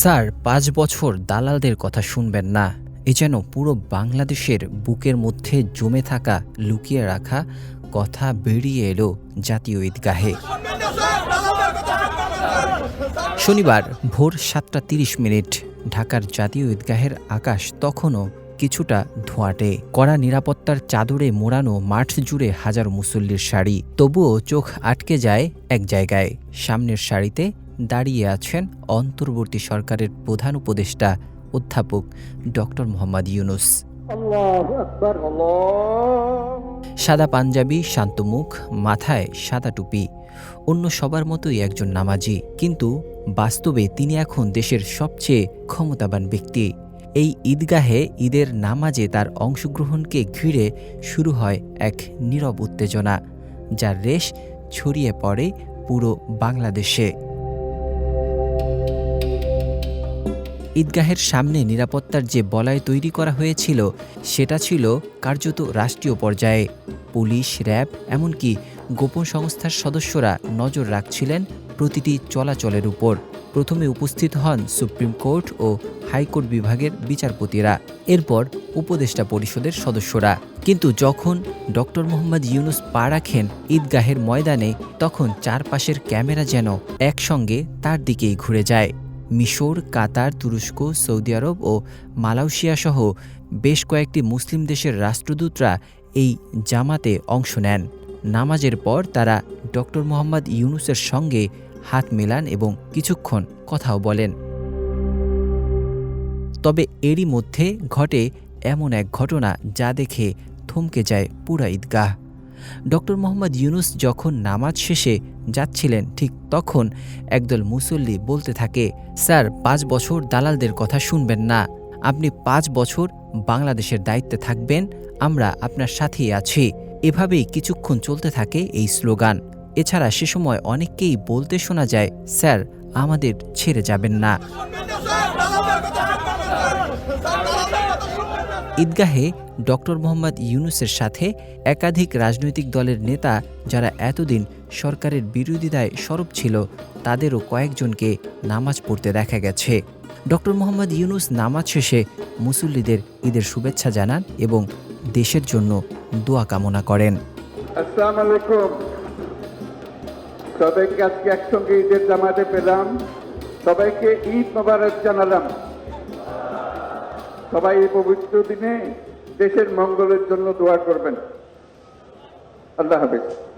Sir, পাঁচ বছর দালালদের কথা শুনবেন না। এ যেন পুরো বাংলাদেশের বুকের মধ্যে জমে থাকা, লুকিয়ে রাখা কথা বেরিয়ে এলো জাতীয় ঈদগাহে। শনিবার ভোর সাতটা তিরিশ মিনিট, ঢাকার জাতীয় ঈদগাহের আকাশ তখনও কিছুটা ধোঁয়াটে। কড়া নিরাপত্তার চাদরে মোড়ানো মাঠ জুড়ে হাজার মুসল্লির শাড়ি, তবুও চোখ আটকে যায় এক জায়গায়। সামনের সারিতে দাঁড়িয়ে আছেন অন্তর্বর্তী সরকারের প্রধান উপদেষ্টা অধ্যাপক ডক্টর মোহাম্মদ ইউনুস। সাদা পাঞ্জাবি শান্ত মুখ মাথায় সাদা টুপি অন্য সবার মতোই একজন নামাজি। কিন্তু বাস্তবে তিনি এখন দেশের সবচেয়ে ক্ষমতাবান ব্যক্তি। এই ঈদগাহে ঈদের নামাজে তার অংশগ্রহণকে ঘিরে শুরু হয় এক নীরব উত্তেজনা যার রেশ ছড়িয়ে পড়ে পুরো বাংলাদেশে। ঈদগাহের সামনে নিরাপত্তার যে বলয় তৈরি করা হয়েছিল, সেটা ছিল কার্যত রাষ্ট্রীয় পর্যায়ে। পুলিশ, র্যাব, এমনকি গোপন সংস্থার সদস্যরা নজর রাখছিলেন প্রতিটি চলাচলের উপর। প্রথমে উপস্থিত হন সুপ্রিম কোর্ট ও হাইকোর্ট বিভাগের বিচারপতিরা, এরপর উপদেষ্টা পরিষদের সদস্যরা। কিন্তু যখন ডক্টর মোহাম্মদ ইউনুস পা রাখেন ঈদগাহের ময়দানে, তখন চারপাশের ক্যামেরা যেন একসঙ্গে তার দিকেই ঘুরে যায়। মিশর, কাতার, তুরস্ক, সৌদি আরব ও মালয়েশিয়া সহ বেশ কয়েকটি মুসলিম দেশের রাষ্ট্রদূতরা এই জামাতে অংশ নেন। নামাজের পর তারা ডক্টর মোহাম্মদ ইউনুসের সঙ্গে হাত মেলান এবং কিছুক্ষণ কথাও বলেন। তবে এরই মধ্যে ঘটে এমন এক ঘটনা যা দেখে থমকে যায় পুরা ঈদগাহ। ডক্টর মোহাম্মদ ইউনুস যখন নামাজ শেষে যাচ্ছিলেন, ঠিক তখন একদল মুসল্লি বলতে থাকে, স্যার, পাঁচ বছর দালালদের কথা শুনবেন না। আপনি পাঁচ বছর বাংলাদেশের দায়িত্বে থাকবেন, আমরা আপনার সাথেই আছি। এভাবেই কিছুক্ষণ চলতে থাকে এই স্লোগান। এছাড়া সে সময় অনেককেই বলতে শোনা যায়, স্যার, আমাদের ছেড়ে যাবেন না। ঈদগাহে ডক্টর মোহাম্মদ ইউনুসের সাথে একাধিক রাজনৈতিক দলের নেতা যারা এতদিন সরকারের বিরোধিতায় সরব ছিল, তাদেরও কয়েকজনকে নামাজ পড়তে দেখা গেছে। ডক্টর মোহাম্মদ ইউনুস নামাজ শেষে মুসল্লিদের ঈদের শুভেচ্ছা জানান এবং দেশের জন্য দোয়া কামনা করেন। সবাইকে আজকে একসঙ্গে ঈদের জামাতে পেলাম। সবাইকে ঈদ মোবারক জানালাম। সবাই এই পবিত্র দিনে দেশের মঙ্গলের জন্য দোয়া করবেন। আল্লাহ হাফেজ।